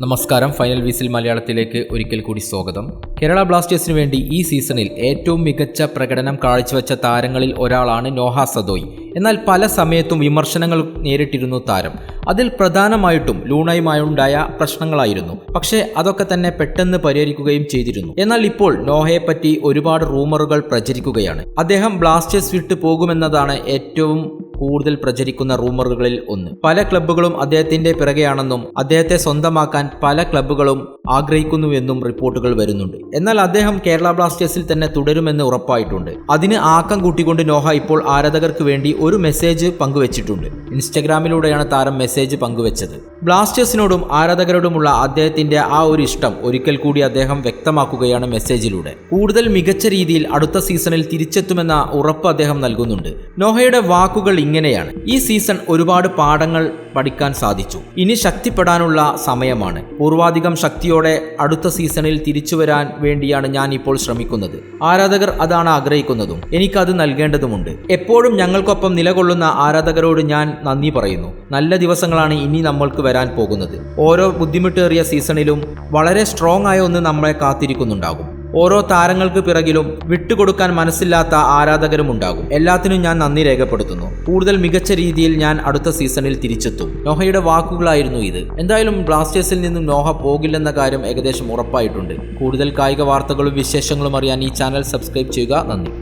നമസ്കാരം. ഫൈനൽ വീസിൽ മലയാളത്തിലേക്ക് ഒരിക്കൽ കൂടി സ്വാഗതം. കേരള ബ്ലാസ്റ്റേഴ്സിന് വേണ്ടി ഈ സീസണിൽ ഏറ്റവും മികച്ച പ്രകടനം കാഴ്ചവെച്ച താരങ്ങളിൽ ഒരാളാണ് നോഹ സദോയ്. എന്നാൽ പല സമയത്തും വിമർശനങ്ങൾ നേരിട്ടിരുന്നു താരം. അതിൽ പ്രധാനമായിട്ടും ലൂണയുമായുണ്ടായ പ്രശ്നങ്ങളായിരുന്നു. പക്ഷേ അതൊക്കെ തന്നെ പെട്ടെന്ന് പരിഹരിക്കുകയും ചെയ്തിരുന്നു. എന്നാൽ ഇപ്പോൾ നോഹയെ പറ്റി ഒരുപാട് റൂമറുകൾ പ്രചരിക്കുകയാണ്. അദ്ദേഹം ബ്ലാസ്റ്റേഴ്സ് വിട്ടു പോകുമെന്നതാണ് ഏറ്റവും കൂടുതൽ പ്രചരിക്കുന്ന റൂമറുകളിൽ ഒന്ന്. പല ക്ലബ്ബുകളും അദ്ദേഹത്തിന്റെ പിറകെയാണെന്നും അദ്ദേഹത്തെ സ്വന്തമാക്കാൻ പല ക്ലബ്ബുകളും ആഗ്രഹിക്കുന്നുവെന്നും റിപ്പോർട്ടുകൾ വരുന്നുണ്ട്. എന്നാൽ അദ്ദേഹം കേരള ബ്ലാസ്റ്റേഴ്സിൽ തന്നെ തുടരുമെന്ന് ഉറപ്പായിട്ടുണ്ട്. അതിന് ആക്കം കൂട്ടിക്കൊണ്ട് നോഹ ഇപ്പോൾ ആരാധകർക്ക് വേണ്ടി ഒരു മെസ്സേജ് പങ്കുവച്ചിട്ടുണ്ട്. ഇൻസ്റ്റഗ്രാമിലൂടെയാണ് താരം മെസ്സേജ് പങ്കുവച്ചത്. ബ്ലാസ്റ്റേഴ്സിനോടും ആരാധകരോടുമുള്ള അദ്ദേഹത്തിന്റെ ആ ഒരു ഇഷ്ടം ഒരിക്കൽ കൂടി അദ്ദേഹം വ്യക്തമാക്കുകയാണ് മെസ്സേജിലൂടെ. കൂടുതൽ മികച്ച രീതിയിൽ അടുത്ത സീസണിൽ തിരിച്ചെത്തുമെന്ന ഉറപ്പ് അദ്ദേഹം നൽകുന്നുണ്ട്. നോഹയുടെ വാക്കുകൾ ഇങ്ങനെയാണ്. ഈ സീസൺ ഒരുപാട് പാഠങ്ങൾ പഠിക്കാൻ സാധിച്ചു. ഇനി ശക്തിപ്പെടാനുള്ള സമയമാണ്. പൂർവാധികം ശക്തിയോടെ അടുത്ത സീസണിൽ തിരിച്ചു വരാൻ വേണ്ടിയാണ് ഞാൻ ഇപ്പോൾ ശ്രമിക്കുന്നത്. ആരാധകർ അതാണ് ആഗ്രഹിക്കുന്നതും. എനിക്കത് നൽകേണ്ടതുമുണ്ട്. എപ്പോഴും ഞങ്ങൾക്കൊപ്പം നിലകൊള്ളുന്ന ആരാധകരോട് ഞാൻ നന്ദി പറയുന്നു. നല്ല ദിവസങ്ങളാണ് ഇനി നമ്മൾക്ക് വരാൻ പോകുന്നത്. ഓരോ ബുദ്ധിമുട്ടേറിയ സീസണിലും വളരെ സ്ട്രോങ് ആയ ഒന്ന് നമ്മളെ കാത്തിരിക്കുന്നുണ്ടാകും. ഓരോ താരങ്ങൾക്ക് പിറകിലും വിട്ടുകൊടുക്കാൻ മനസ്സില്ലാത്ത ആരാധകരും ഉണ്ടാകും. എല്ലാത്തിനും ഞാൻ നന്ദി രേഖപ്പെടുത്തുന്നു. കൂടുതൽ മികച്ച രീതിയിൽ ഞാൻ അടുത്ത സീസണിൽ തിരിച്ചെത്തും. നോഹയുടെ വാക്കുകളായിരുന്നു ഇത്. എന്തായാലും ബ്ലാസ്റ്റേഴ്സിൽ നിന്നും നോഹ പോകില്ലെന്ന കാര്യം ഏകദേശം ഉറപ്പായിട്ടുണ്ട്. കൂടുതൽ കായിക വാർത്തകളും വിശേഷങ്ങളും അറിയാൻ ഈ ചാനൽ സബ്സ്ക്രൈബ് ചെയ്യുക. നന്ദി.